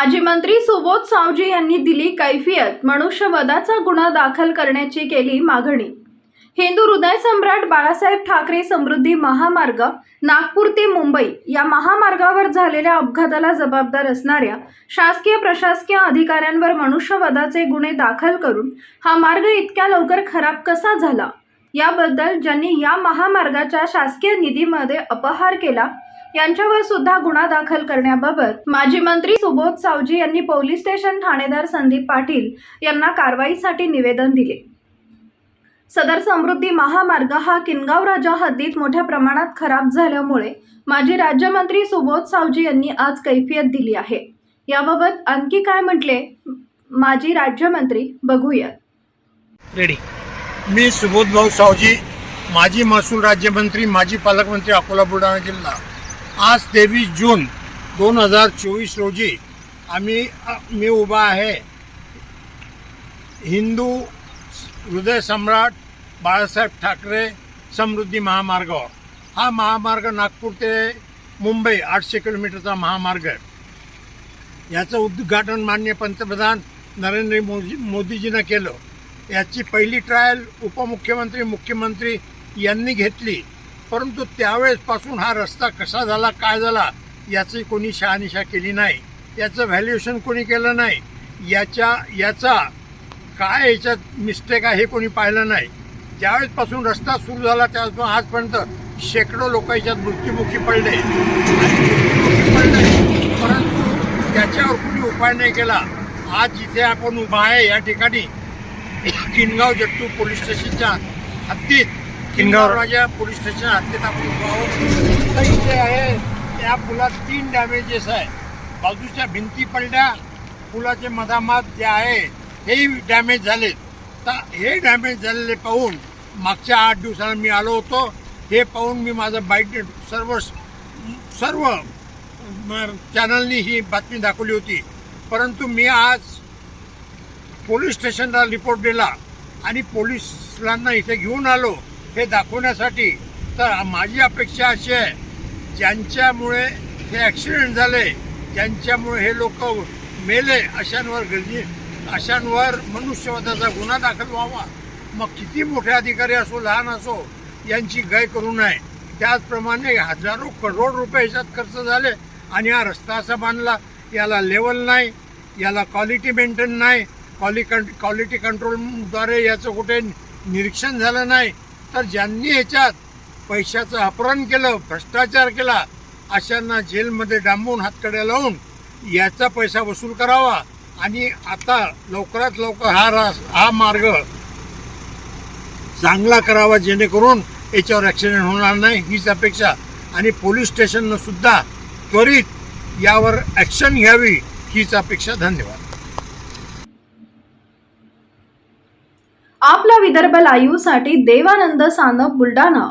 माजी मंत्री सुबोध सावजी यांनी दिली कैफियत मनुष्यवधाचा गुन्हा दाखल करण्याची केली मागणी. हिंदू हृदय सम्राट बाळासाहेब ठाकरे समृद्धी महामार्ग नागपूर ते मुंबई या महामार्गावर झालेल्या अपघाताला जबाबदार असणाऱ्या शासकीय प्रशासकीय अधिकाऱ्यांवर मनुष्यवधाचे गुन्हे दाखल करून हा मार्ग इतक्या लवकर खराब कसा झाला? याबद्दल ज्यांनी या महामार्गाच्या शासकीय निधीमध्ये अपहार केला यांच्यावर सुद्धा गुन्हा दाखल करण्याबाबत माजी मंत्री सुबोध सावजी यांनी पोलीस स्टेशन ठाणेदार संदीप पाटील यांना कारवाईसाठी निवेदन दिले. सदर समृद्धी महामार्ग हा किनगाव राजा हद्दीत मोठ्या प्रमाणात खराब झाल्यामुळे माजी राज्यमंत्री सुबोध सावजी यांनी आज कैफियत दिली आहे. याबाबत आणखी काय म्हटले माजी राज्यमंत्री बघूयात. रेडी. मी सुबोध भाऊ सावजी माजी महसूल राज्यमंत्री माजी पालकमंत्री अकोला बुलढाणा जिल्हा. आज तेवीस जून दोन हजार चोवीस रोजी आम्ही मी उभा आहे. हिंदू हृदय सम्राट बाळासाहेब ठाकरे समृद्धी महामार्गावर हा महामार्ग नागपूर ते मुंबई आठशे किलोमीटरचा महामार्ग आहे. याचं उद्घाटन मान्य पंतप्रधान नरेंद्र मोदी मोदीजीनं केलं. याची पहिली ट्रायल उपमुख्यमंत्री मुख्यमंत्री यांनी घेतली. परंतु त्यावेळेसपासून हा रस्ता कसा झाला काय झाला याची कोणी शहानिशा केली नाही. याचं व्हॅल्युएशन कोणी केलं नाही. याच्या याचा काय याच्यात मिस्टेक आहे हे कोणी पाहिलं नाही. ज्यावेळेसपासून रस्ता सुरू झाला त्यावेळेस आजपर्यंत शेकडो लोक याच्यात मृत्युमुखी पडले पडले. परंतु त्याच्यावर कुणी उपाय नाही केला. आज जिथे आपण उभा आहे या ठिकाणी किनगाव जट्टू पोलीस स्टेशनच्या हद्दीत किनगाव राजा पोलीस स्टेशन हद्दीत आपण उभा इथे आहे त्या पुलात तीन डॅमेजेस आहे. बाजूच्या भिंती पडल्या पुलाचे मधामात जे आहे हेही डॅमेज झाले तर हे डॅमेज झालेले पाहून मागच्या आठ दिवसाला मी आलो होतो. हे पाहून मी माझं बाईक सर्व सर्व म- चॅनलनी ही बातमी दाखवली होती. परंतु मी आज पोलीस स्टेशनला रिपोर्ट दिला आणि पोलिसांना इथे घेऊन आलो. हे दाखवण्यासाठी तर माझी अपेक्षा अशी आहे ज्यांच्यामुळे हे ॲक्सिडेंट झाले ज्यांच्यामुळे हे लोक मेले अशांवर गर्दी अशांवर मनुष्यवधाचा गुन्हा दाखल व्हावा. मग किती मोठे अधिकारी असो लहान असो यांची गय करू नये. त्याचप्रमाणे हजारो करोड रुपये ह्याच्यात खर्च झाले आणि हा रस्ता असा बांधला याला लेवल नाही याला क्वालिटी मेंटेन नाही क्वालि क्वालिटी कंट्रोलद्वारे याचं कुठे निरीक्षण झालं नाही. तर ज्यांनी ह्याच्यात पैशाचं अपहरण केलं भ्रष्टाचार केला अशांना जेलमध्ये डांबून हातकड्या लावून याचा पैसा वसूल करावा. आणि आता लवकरात लवकर हा रास हा मार्ग चांगला करावा जेणेकरून याच्यावर ॲक्सिडेंट होणार नाही हीच अपेक्षा. आणि पोलीस स्टेशननं सुद्धा त्वरित यावर ॲक्शन घ्यावी हीच अपेक्षा. धन्यवाद. आपला विदर्भ लाईव्हसाठी देवानंद सानप बुलढाणा